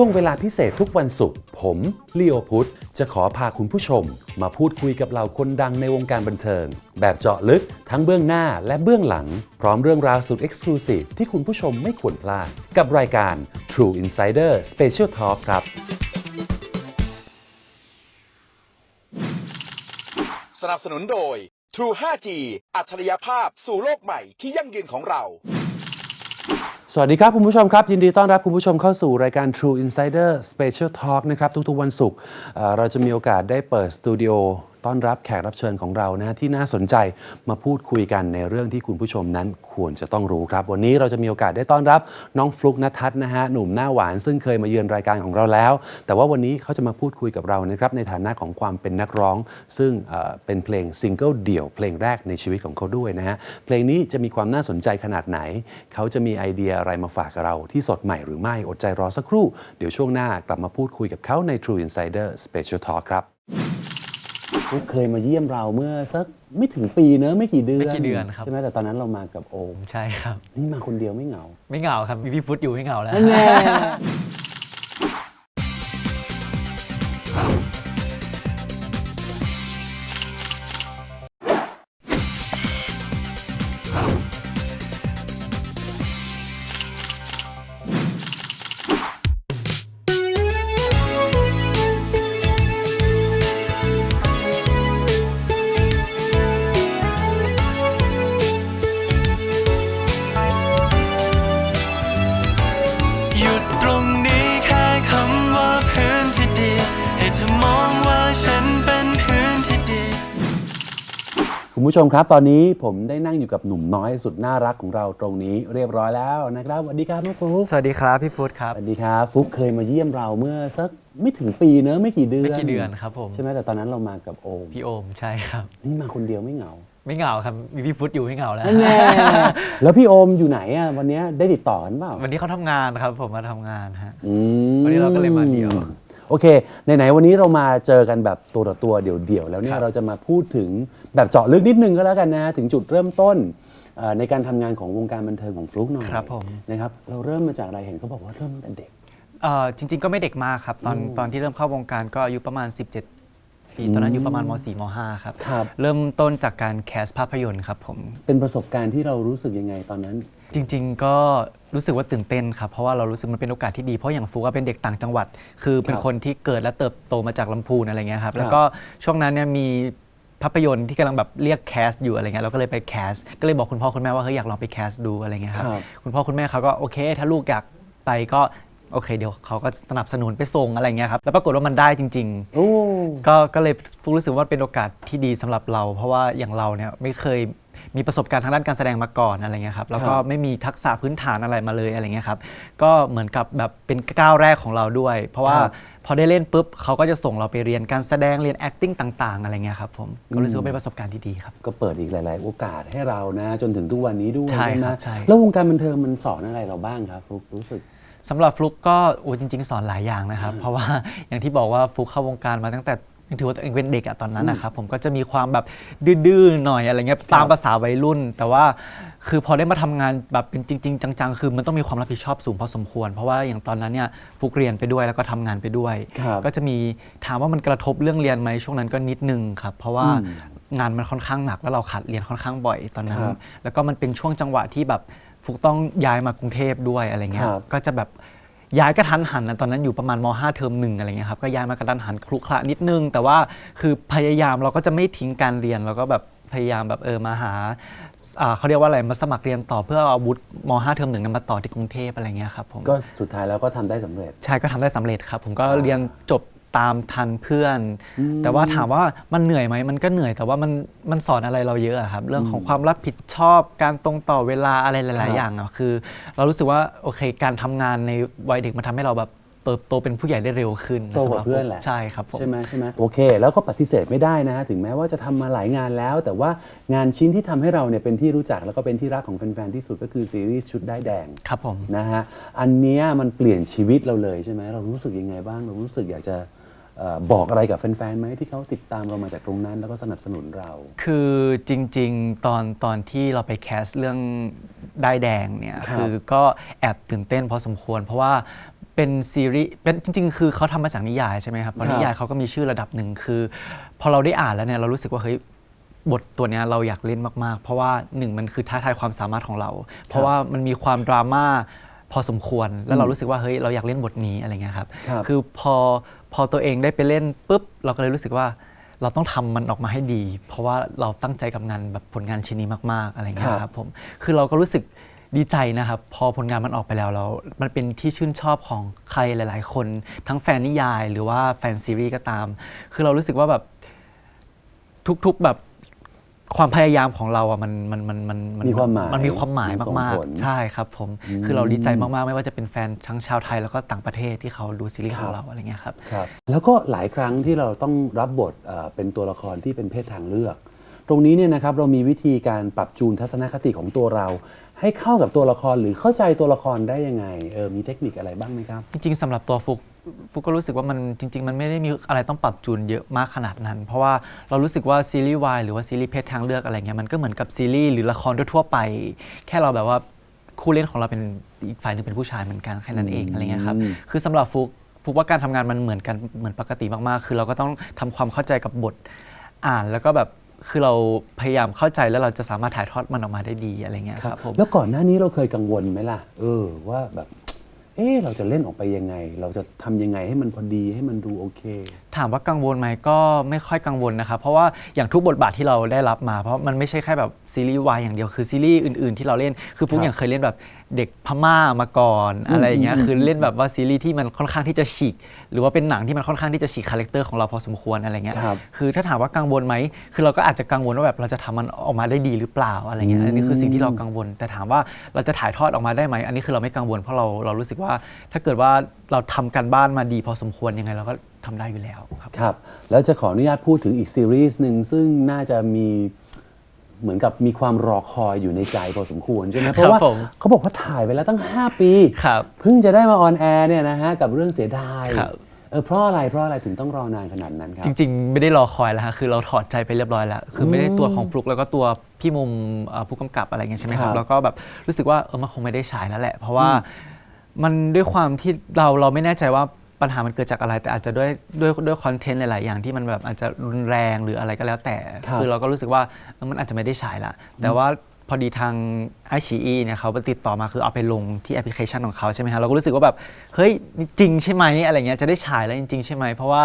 ช่วงเวลาพิเศษทุกวันศุกร์ผมลีโอพุทธจะขอพาคุณผู้ชม มาพูดคุยกับเหล่าคนดังในวงการบันเทิง แบบเจาะลึกทั้งเบื้องหน้าและเบื้องหลัง พร้อมเรื่องราวสุด Exclusive ที่คุณผู้ชมไม่ควรพลาด กับรายการ True Insider Special Talk ครับ สนับสนุนโดย True 5G อัจฉริยภาพสู่โลกใหม่ที่ยั่งยืนของเรา สวัสดีครับ คุณผู้ชมครับ ยินดีต้อนรับคุณผู้ชมเข้าสู่รายการ True Insider Special Talk นะครับ ทุกๆวันศุกร์เราจะมีโอกาสได้เปิดสตูดิโอต้อนรับแขกรับเชิญของเรานะที่น่าสนใจมาพูดคุยกันในเรื่องที่คุณผู้ชมนั้นควรจะต้องรู้ครับ วันนี้เราจะมีโอกาสได้ต้อนรับน้องฟลุกนทัศน์นะฮะหนุ่มหน้าหวานซึ่งเคยมาเยือนรายการของเราแล้ว แต่ว่าวันนี้เขาจะมาพูดคุยกับเรานะครับในฐานะของความเป็นนักร้อง ซึ่งเอ่อเป็นเพลงซิงเกิลเดี่ยวเพลงแรกในชีวิตของเขาด้วยนะฮะเพลงนี้จะมีความน่าสนใจขนาดไหน เขาจะมีไอเดียอะไรมาฝากกับเราที่สดใหม่หรือไม่อดใจรอสักครู่ เดี๋ยวช่วงหน้ากลับมาพูดคุยกับเขาใน True Insider Special Talk ครับ เคยมาเยี่ยมเราเมื่อสักไม่ถึงปีเนอะไม่กี่เดือนไม่กี่เดือนครับ ใช่ไหมแต่ตอนนั้นเรามากับโอมใช่ครับ นี่มาคนเดียวไม่เหงา ไม่เหงาครับมีพี่ฟุตอยู่ไม่เหงาแล้วนั่นแน่ ผู้ชมครับ ตอนนี้ผมได้นั่งอยู่กับหนุ่มน้อยสุดน่ารักของเราตรงนี้เรียบร้อยแล้วนะครับสวัสดีครับน้องฟลุ๊กสวัสดีครับพี่ฟุตครับ สวัสดีครับฟลุ๊กเคยมาเยี่ยมเราเมื่อสักไม่ถึงปีเนอะไม่กี่เดือนไม่กี่เดือนครับผม ใช่ไหมแต่ตอนนั้นเรามากับโอมพี่โอมใช่ครับ นี่มาคนเดียวไม่เหงา ไม่เหงาครับมีพี่ฟุตอยู่ไม่เหงาแล้วนั่นแน่แล้วพี่โอมอยู่ไหนอะวันนี้ได้ติดต่อกันเปล่าวันนี้เขาทำงานครับผมมาทำงานฮะอืมวันนี้เราก็เลยมาเดี่ยว โอเคไหนๆวันนี้เรามาเจอกันแบบตัวต่อตัวเดี่ยวๆแล้วเนี่คยรับ เราจะมาพูดถึงแบบเจาะลึกนิดนึงก็แล้วกันนะ ถึงจุดเริ่มต้นเอ่อในการทำงานของวงการบันเทิงของฟลุกหน่อยครับผม นะครับเราเริ่มมาจากอะไรเห็นเขาบอกว่าเริ่มตั้งแต่เด็ก เอ่อจริง ๆ ก็ไม่เด็กมากครับ ตอนอืมตอนที่เริ่มเข้าวงการก็อายุประมาณ 17 ปี ตอนนั้นอยู่ประมาณม .4 ม .5 ครับ ครับ เริ่มต้นจากการแคสภาพยนตร์ครับผม เป็นประสบการณ์ที่เรารู้สึกยังไงตอนนั้น จริง ๆ ก็รู้สึกว่าตื่นเต้นครับเพราะว่าเรารู้สึกมันเป็นโอกาสที่ดีเพราะอย่างฟูก็เป็นเด็กต่างจังหวัด คือเป็นครับคนที่เกิดและเติบโตมาจากลำพูนอะไรเงี้ยครับครับแล้วก็ช่วงนั้นเนี่ยมีภาพยนตร์ที่กำลังแบบเรียกแคสอยู่อะไรเงี้ยเราก็เลยไปแคสก็เลยบอกคุณพ่อคุณแม่ว่าเฮ้ยอยากลองไปแคสดูอะไรเงี้ยครับครับ คุณพ่อคุณแม่เขาก็โอเค ถ้าลูกอยากไปก็โอเค เดี๋ยวเขาก็สนับสนุนไปส่งอะไรเงี้ยครับแล้วปรากฏว่ามันได้จริง ๆ โอ้ ก็ก็เลยฟูรู้สึกว่าเป็นโอกาสที่ดีสำหรับเรา เพราะว่าอย่างเราเนี่ยไม่เคย มีประสบการณ์ทางด้านการแสดงมาก่อนอะไรเงี้ยครับแล้วก็ครับไม่มีทักษะพื้นฐานอะไรมาเลยอะไรเงี้ยครับก็เหมือนกับแบบเป็นก้าวแรกของเราด้วย เพราะว่าครับพอได้เล่นปุ๊บเขาก็จะส่งเราไปเรียนการแสดงเรียน acting ต่าง ๆ อะไรเงี้ยครับผมก็รู้สึกว่าเป็นประสบการณ์ที่ดีครับ ก็เปิดอีกหลาย ๆ โอกาสให้เรานะ จนถึงทุกวันนี้ด้วยใช่ไหมครับใช่แล้ววงการบันเทิงมันสอนอะไรเราบ้างครับฟลุกรู้สึกสำหรับฟลุกก็โอ้จริง ๆ สอนหลายอย่างนะครับ เพราะว่าอย่างที่บอกว่าฟลุกเข้าวงการมาตั้งแต่ ยังถือว่าตัวเองเป็นเด็กอะตอนนั้นนะครับผมก็จะมีความแบบดื้อๆหน่อยอะไรเงี้ยตามภาษาวัยรุ่น แต่ว่าคือพอได้มาทำงานแบบเป็นจริง ๆ จังๆ คือมันต้องมีความรับผิดชอบสูงพอสมควร เพราะว่าอย่างตอนนั้นเนี่ยฟลุกเรียนไปด้วยแล้วก็ทำงานไปด้วย ครับก็จะมีถามว่ามันกระทบเรื่องเรียนไหมช่วงนั้นก็นิดนึงครับ เพราะว่าอืม งานมันค่อนข้างหนักแล้วเราขาดเรียนค่อนข้างบ่อยตอนนั้น ครับแล้วก็มันเป็นช่วงจังหวะที่แบบฟุกต้องย้ายมากรุงเทพด้วยอะไรเงี้ยครับ ก็จะแบบ ย้ายกระทันหันนะตอนนั้นอยู่ประมาณม .5 เทอมหนึ่งอะไรเงี้ยครับก็ย้ายมากระทันหันคลุกคละนิดนึง แต่ว่าคือพยายามเราก็จะไม่ทิ้งการเรียนเราก็แบบพยายามแบบเออมาหาอ่าเขาเรียกว่าอะไรมาสมัครเรียนต่อเพื่อเอาอาวุธม .5 เทอมหนึ่งนั้นมาต่อที่กรุงเทพอะไรเงี้ยครับผมก็สุดท้ายแล้วก็ทำได้สำเร็จใช่ก็ทำได้สำเร็จครับ ผมก็อ่าเรียนจบ ตามทันเพื่อนอืมแต่ว่าถามว่ามันเหนื่อยไหมมันก็เหนื่อยแต่ว่ามันมันสอนอะไรเราเยอะอะครับ เรื่องของความรับผิดชอบการตรงต่อเวลาอะไรหครัลายบๆอย่างอะคือ เรารู้สึกว่าโอเค การทำงานในวัยเด็กมันทำให้เราแบบเติบโตเป็นผู้ใหญ่ได้เร็วขึ้นโตกว่าสำรับเพื่อนแหละใช่ครับผมใช่ไหมใช่ไหมโอเค แล้วก็ปฏิเสธไม่ได้นะฮะถึงแม้ว่าจะทำมาหลายงานแล้ว แต่ว่างานชิ้นที่ทำให้เราเนี่ยเป็นที่รู้จักแล้วก็เป็นที่รักของแฟนๆที่สุดก็คือซีรีส์ชุดได้ายแดงครับผมนะฮะอันเนี้ยมันเปลี่ยนชีวิตเราเลยใช่ไหมเรารู้สึกยังไงบ้างเรารู้สึกอยากจะเอ่อ บอกอะไรกับแฟนๆไหมที่เขาติดตามเรามาจากตรงนั้น แล้วก็สนับสนุนเรา คือจริงๆ ตอนตอนที่เราไปแคสเรื่องได้ายแดงเนี่ยครับ คือก็แอบตื่นเต้นพอสมควร เพราะว่าเป็นซีรีส์เป็นจริง ๆ คือเขาทำมาจากนิยายใช่ไหมครับเพราะครับนิยายเขาก็มีชื่อระดับหนึ่งคือ พอเราได้อ่านแล้วเนี่ยเรารู้สึกว่าเฮ้ยบทตัวเนี้ยเราอยากเล่นมากๆ เพราะว่าหนึ่งมันคือท้าทายความสามารถของเรา เพราะว่ามันมีความดราม่าพอสมควรแล้วเรารู้สึกว่าเฮ้ยเราอยากเล่นบทนี้อะไรเงี้ยครับ ครับ คือพอ พอตัวเองได้ไปเล่นปุ๊บ เราก็เลยรู้สึกว่าเราต้องทำมันออกมาให้ดี เพราะว่าเราตั้งใจกับงานแบบผลงานชิ้นนี้มาก ๆ อะไรเงี้ครัยบครับผมคือเราก็รู้สึกดีใจนะครับ พอผลงานมันออกไปแล้วแล้ว มันเป็นที่ชื่นชอบของใครหลาย ๆ คน ทั้งแฟนนิยาย หรือว่าแฟนซีรีส์ก็ตาม คือเรารู้สึกว่าแบบทุกๆแบบ ความพยายามของเราอะมันมันมันมันมีความหมายมันมีความหมายมันส่งมากผล ๆ ใช่ครับผมอืมคือเราดีใจมากๆ ไม่ว่าจะเป็นแฟนทั้งชาวไทยแล้วก็ต่างประเทศที่เขาดูซีรีส์ขครัองบเราอะไรเงี้ยครับ ครับแล้วก็หลายครั้งที่เราต้องรับบทเอ่อเป็นตัวละครที่เป็นเพศทางเลือก ตรงนี้เนี่ยนะครับเรามีวิธีการปรับจูนทัศนคติของตัวเรา ให้เข้ากับตัวละครหรือเข้าใจตัวละครได้ยังไงเออมีเทคนิคอะไรบ้างไหมครับ จริงๆสำหรับตัวฟุก ฟุกก็รู้สึกว่ามันจริง ๆ มันไม่ได้มีอะไรต้องปรับจูนเยอะมากขนาดนั้น เพราะว่าเรารู้สึกว่าซีรีส์วายหรือว่าซีรีส์เพศทางเลือกอะไรเงี้ยมันก็เหมือนกับซีรีส์หรือละครทั่วๆไป แค่เราแบบว่าคู่เล่นของเราเป็นอีกฝ่ายหนึงเป็นผู้ชายเหมือนกันแค่นั้นเองอะไรเงี้ยครับอืมคือสำหรับฟุกฟุกว่าการทำงานมันเหมือนกันเหมือนปกติมากๆ คือเราก็ต้องทำความเข้าใจกับบทอ่านแล้วก็แบบคือเราพยายามเข้าใจแล้วเราจะสามารถถ่ายทอดมันออกมาได้ดีอะไรเงี้ยครับผมแล้วก่อนหน้านี้เราเคยกังวลไหมล่ะ เออว่าแบบ เออเราจะเล่นออกไปยังไง เราจะทำยังไงให้มันพอดีให้มันดูโอเค ถามว่ากังวลไหมก็ไม่ค่อยกังวลนะครับเพราะว่าอย่างทุกบทบาทที่เราได้รับมา เพราะมันไม่ใช่แค่แบบซีรีส์วายอย่างเดียวคือซีรีส์อื่นๆที่เราเล่นคือฟุครับกอย่างเคยเล่นแบบ เด็กพม่ามาก่อนอะไรอย่างเงี้ยอืมคือเล่นแบบว่าซีรีส์ที่มันค่อนข้างที่จะฉีกหรือว่าเป็นหนังที่มันค่อนข้างที่จะฉีกคาแรคเตอร์ของเราพอสมควรอะไรเงี้ยครับคือถ้าถามว่ากังวลไหมคือเราก็อาจจะกังวลว่าแบบเราจะทำมันออกมาได้ดีหรือเปล่าอะไรเงี้ยอันนี้คือสิ่งที่เรากังวล แต่ถามว่าเราจะถ่ายทอดออกมาได้ไหมอันนี้คือเราไม่กังวลเพราะเราเรารู้สึกว่าถ้าเกิดว่าเราทำการบ้านมาดีพอสมควรยังไงเราก็ทำได้อยู่แล้วครับครับแล้วจะขออนุญาตพูดถึงอีกซีรีส์หนึ่งซึ่งน่าจะมี เหมือนกับมีความรอคอยอยู่ในใจพอสมควรใช่ไหมเพราะว่าผมเขาบอกว่าถ่ายไปแล้วตั้ง 5 ปีครับเพิ่งจะได้มาออนแอร์เนี่ยนะฮะกับเรื่องเสียดายครับเออเพราะอะไรเพราะอะไรถึงต้องรอนานขนาดนั้นครับจริง ๆ ไม่ได้รอคอยแล้วฮะคือเราถอดใจไปเรียบร้อยแล้ว คือไม่ได้ตัวของฟลุกแล้วก็ตัวพี่มุมเอ่อผู้กำกับอะไรเงี้ยใช่ไหมครัครับบแล้วก็แบบรู้สึกว่าเออมันคงไม่ได้ฉายแล้วแหละ เพราะว่ามันด้วยความที่เราเราไม่แน่ใจว่า ปัญหามันเกิดจากอะไรแต่อาจจะด้วยด้วยด้วยคอนเทนต์หลาย ๆ อย่างที่มันแบบอาจจะรุนแรงหรืออะไรก็แล้วแต่ครับคือเราก็รู้สึกว่าเออมันอาจจะไม่ได้ฉายละแต่ว่า พอดีทางไอชีอีเนี่ยเขาไปติดต่อมาคือเอาไปลงที่แอปพลิเคชันของเขาใช่ไหมฮะเราก็รู้สึกว่าแบบเฮ้ยนี่จริงใช่ไหมอะไรเงี้ยจะได้ฉายแล้วจริงๆใช่ไหมเพราะว่า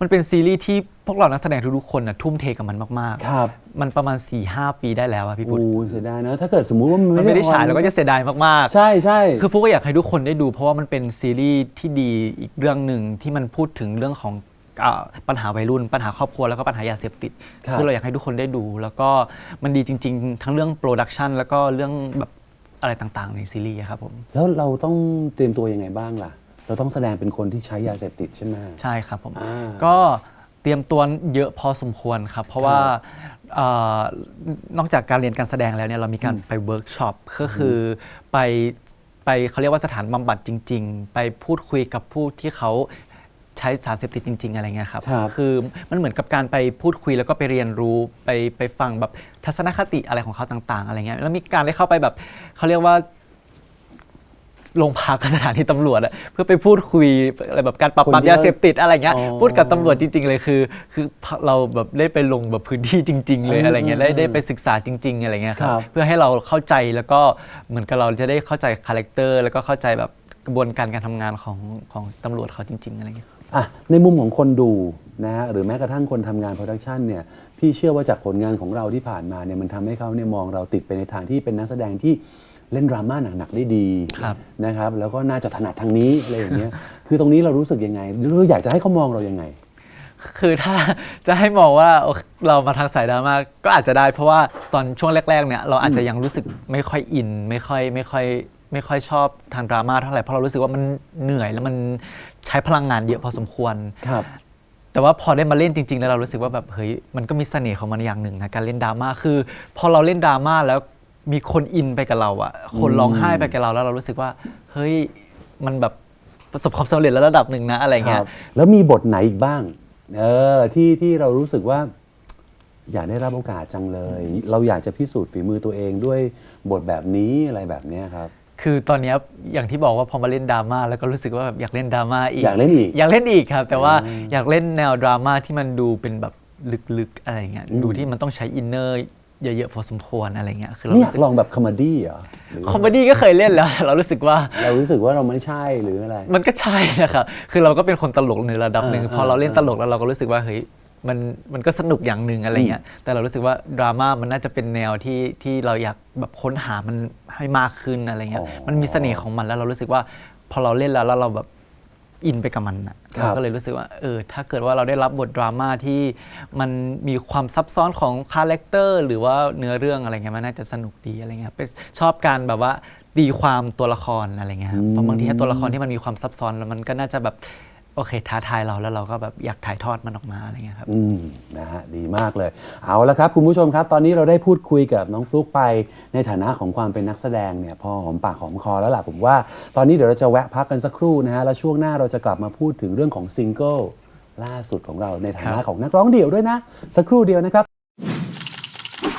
มันเป็นซีรีส์ที่พวกเรานักแสดงทุกๆคนนะทุ่มเทกับมันมากครับ ๆ มันประมาณ4ี่หปีได้แล้วอะพี่พุทธโอ้เสียดายนะถ้าเกิดสมมุติว่ามันมันไม่ไม่ได้ฉายออนเราก็จะเสียดายมากๆ ใช่ใช่ คือฟุกก็อยากให้ทุกคนได้ดูเพราะว่ามันเป็นซีรีส์ที่ดีอีกเรื่องหนึ่งที่มันพูดถึงเรื่องของอ่า ปัญหาวัยรุ่น ปัญหาครอบครัวแล้วก็ปัญหายาเสพติดครับ คือเราอยากให้ทุกคนได้ดู แล้วก็มันดีจริง ๆ ทั้งเรื่องโปรดักชันแล้วก็เรื่องแบบอะไรต่างๆ ในซีรีส์อะครับผมแล้วเราต้องเตรียมตัวยังไงบ้างล่ะ เราต้องแสดงเป็นคนที่ใช้ยาเสพติดใช่ไหม ใช่ครับผม อ่า ก็เตรียมตัวเยอะพอสมควรครับ เพราะว่าเอ่อนอกจากการเรียนการแสดงแล้วเนี่ยเรามีการไปเวิร์กช็อปก็คือไปไปเขาเรียกว่าสถานบำบัดจริง ๆ ไปพูดคุยกับผู้ที่เขา ใช้สารเสพติดจริง ๆ อะไรเงี้ยครับครับ คือมันเหมือนกับการไปพูดคุยแล้วก็ไปเรียนรู้ไปไปฟังแบบทัศนคติอะไรของเขาต่าง ๆ อะไรเงี้ยแล้วมีการได้เข้าไปแบบเขาเรียกว่าโรงพักกับสถานีตำรวจอะเพื่อไปพูดคุยอะไรแบบการปราบปรามคนที่ยาเสพติดอะไรเงี้ยอ๋อพูดกับตำรวจจริง ๆ เลยคือ คือเราแบบได้ไปลงแบบพื้นที่จริง ๆ เลยอืมอะไรเงี้ยได้อืมได้ไปศึกษาจริง ๆ อะไรเงี้ยครับครับเพื่อให้เราเข้าใจแล้วก็เหมือนกับเราจะได้เข้าใจคาแรคเตอร์แล้วก็เข้าใจแบบกระบวนการการทำงานของของตำรวจเขาจริง ๆ อะไรเงี้ย อะในมุมของคนดูนะฮะหรือแม้กระทั่งคนทำงานโปรดักชันเนี่ยพี่เชื่อว่าจากผลงานของเราที่ผ่านมาเนี่ยมันทำให้เขาเนี่ยมองเราติดไปในทางที่เป็นนักแสดงที่เล่นดราม่าหนักๆได้ดีครับนะครับแล้วก็น่าจะถนัดทางนี้อะไรอย่างเงี้ยคือตรงนี้เรารู้สึกยังไงเราอยากจะให้เขามองเรายังไง คือถ้าจะให้มองว่าโอเคเรามาทางสายดราม่าก็อาจจะได้ เพราะว่าตอนช่วงแรก ๆ เนี่ยเราอาจจะยังรู้สึกไม่ค่อยอิน ไม่ค่อยไม่ค่อยไม่ค่อยชอบทางดราม่าเท่าไหร่เพราะเรารู้สึกว่ามันเหนื่อยแล้วมัน ใช้พลังงานเยอะพอสมควร ครับ แต่ว่าพอได้มาเล่นจริงๆ แล้วเรารู้สึกว่าแบบเฮ้ยมันก็มีเสน่ห์ของมันอย่างหนึ่งนะการเล่นดราม่าคือ พอเราเล่นดราม่าแล้วมีคนอินไปกับเราอะคนร้องไห้ไปกับเราแล้วเรารู้สึกว่า เฮ้ยมันแบบประสบความสำเร็จแล้วระดับหนึ่งนะอะไรคเงี้รัย บ แล้วมีบทไหนอีกบ้าง เออ ที่ที่เรารู้สึกว่า อยากได้รับโอกาสจังเลย เราอยากจะพิสูจน์ฝีมือตัวเองด้วยบทแบบนี้อะไรแบบเนี้ยครับ คือตอนเนี้ยอย่างที่บอกว่าพอมาเล่นดราม่าแล้วก็รู้สึกว่าแบบอยากเล่นดราม่าอีก อยากเล่นอีก อยากเล่นอีกครับ แต่ว่าอืมอยากเล่นแนวดราม่าที่มันดูเป็นแบบลึกๆอะไรเงี้ยอืมดูที่มันต้องใช้อินเนอร์เยอะๆพอสมควรอะไรเงี้ยคือเราไม่อยากรู้สึกลองแบบคอมเมดี้เหรอหรือคอมเมดี้ก็เคยเล่นแล้วแต่เรารู้สึกว่า เรารู้สึกว่าเราไม่ใช่หรืออะไร มันก็ใช่นะครับ คือเราก็เป็นคนตลกในระดับหนึ่งเออพอเราเล่นเออตลกแล้วเราก็รู้สึกว่าเฮ้ย มันมันก็สนุกอย่างหนึ่งอะไรเงี้ยแต่เรารู้สึกว่าดราม่ามันน่าจะเป็นแนวที่ที่เราอยากแบบค้นหามันให้มากขึ้นอะไรเงี้ยมันมีเสน่ห์ของมันแล้วเรารู้สึกว่าพอเราเล่นแล้วแล้วเราแบบอินไปกับมันอะครับเราก็เลยรู้สึกว่าเออถ้าเกิดว่าเราได้รับบทดราม่าที่มันมีความซับซ้อนของคาแรคเตอร์หรือว่าเนื้อเรื่องอะไรเงี้ยมันน่าจะสนุกดีอะไรเงี้ยเป็นชอบการแบบว่าตีความตัวละครอะไรเงี้ยครับเพราะบางทีถ้าตัวละครที่มันมีความซับซ้อนแล้วมันก็น่าจะแบบ โอเคท้าทายเราแล้วเราก็แบบอยากถ่ายทอดมันออกมาอะไรเงี้ยครับ อืมนะฮะดีมากเลย เอาละครับคุณผู้ชมครับ ตอนนี้เราได้พูดคุยกับน้องฟลุกไปในฐานะของความเป็นนักแสดงเนี่ยพอหอมปากหอมคอแล้วล่ะผมว่า ตอนนี้เดี๋ยวเราจะแวะพักกันสักครู่นะฮะแล้วช่วงหน้าเราจะกลับมาพูดถึงเรื่องของซิงเกิลล่าสุดของเราในฐานะของนักร้องเดี่ยวด้วยนะ สักครู่เดียวนะครับ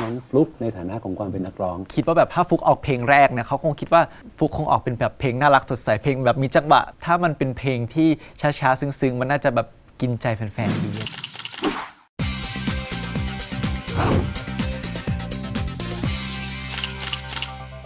น้องฟลุกในฐานะของความเป็นนักร้อง คิดว่าแบบถ้าฟุกออกเพลงแรกเนี่ยเขาคงคิดว่าฟุกคงออกเป็นแบบเพลงน่ารักสดใสเพลงแบบมีจังหวะ ถ้ามันเป็นเพลงที่ช้าๆซึ้งๆ มันน่าจะแบบกินใจแฟนๆดี